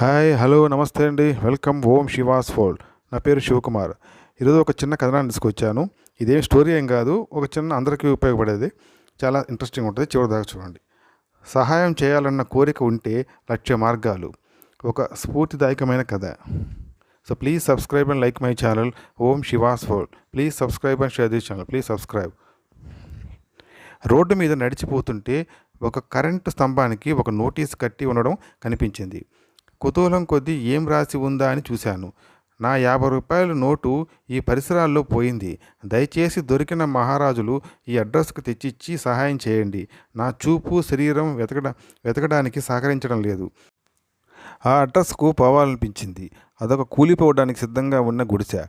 Hi hello నమస్తే అండి. Welcome Om Shivas fold. నా పేరు శివకుమార్. ఈరోజు ఒక చిన్న కథనాన్ని తీసుకొచ్చాను. ఇదేం స్టోరీ ఏం కాదు ఒక చిన్న అందరికీ ఉపయోగపడేది. చాలా ఇంట్రెస్టింగ్ ఉంటుంది. చివరి దాకా చూడండి. సహాయం చేయాలన్న కోరిక ఉంటే లక్ష్య మార్గాలు. ఒక స్ఫూర్తిదాయకమైన కథ. So please subscribe and like my channel Om Shivas fold. Please subscribe and share this channel please subscribe road మీద నడిచిపోతుంటే ఒక కరెంటు స్తంభానికి ఒక నోటీస్ కట్టి ఉండడం కనిపించింది. కుతూహలం కొద్దీ ఏం రాసి ఉందా అని చూశాను. నా యాభై రూపాయల నోటు ఈ పరిసరాల్లో పోయింది. దయచేసి దొరికిన మహారాజులు ఈ అడ్రస్కు తెచ్చిచ్చి సహాయం చేయండి. నా చూపు శరీరం వెతకడ వెతకడానికి సహకరించడం లేదు. ఆ అడ్రస్కు పోవాలనిపించింది. అదొక కూలిపోవడానికి సిద్ధంగా ఉన్న గుడిసె.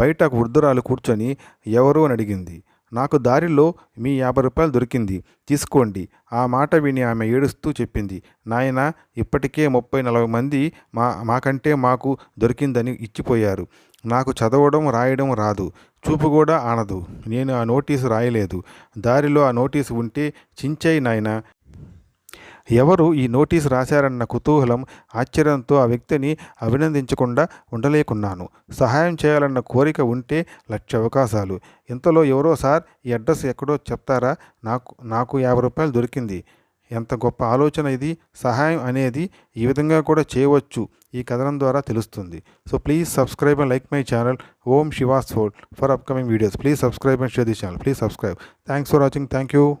బయట ఒక వృద్ధురాలు కూర్చొని ఎవరు అని అడిగింది. నాకు దారిలో మీ యాభై రూపాయలు దొరికింది. తీసుకోండి. ఆ మాట విని ఆమె ఏడుస్తూ చెప్పింది. నాయన ఇప్పటికే ముప్పై నలభై మంది మా మాకంటే మాకు దొరికిందని ఇచ్చిపోయారు. నాకు చదవడం రాయడం రాదు. చూపు కూడా ఆనదు. నేను ఆ నోటీసు రాయలేదు. దారిలో ఆ నోటీసు ఉంటే చించాయి నాయన. ఎవరు ఈ నోటీస్ రాశారన్న కుతూహలం ఆశ్చర్యంతో ఆ వ్యక్తిని అభినందించకుండా ఉండలేకున్నాను. సహాయం చేయాలన్న కోరిక ఉంటే లక్ష అవకాశాలు. ఇంతలో ఎవరో సార్ ఈ అడ్రస్ ఎక్కడో చెప్తారా? నాకు నాకు యాభై రూపాయలు దొరికింది. ఎంత గొప్ప ఆలోచన ఇది. సహాయం అనేది ఈ విధంగా కూడా చేయవచ్చు. ఈ కథనం ద్వారా తెలుస్తుంది. So please subscribe and like my channel. Om Shivas for for upcoming videos. Please subscribe and share the channel. Please subscribe. Thanks for watching. Thank you.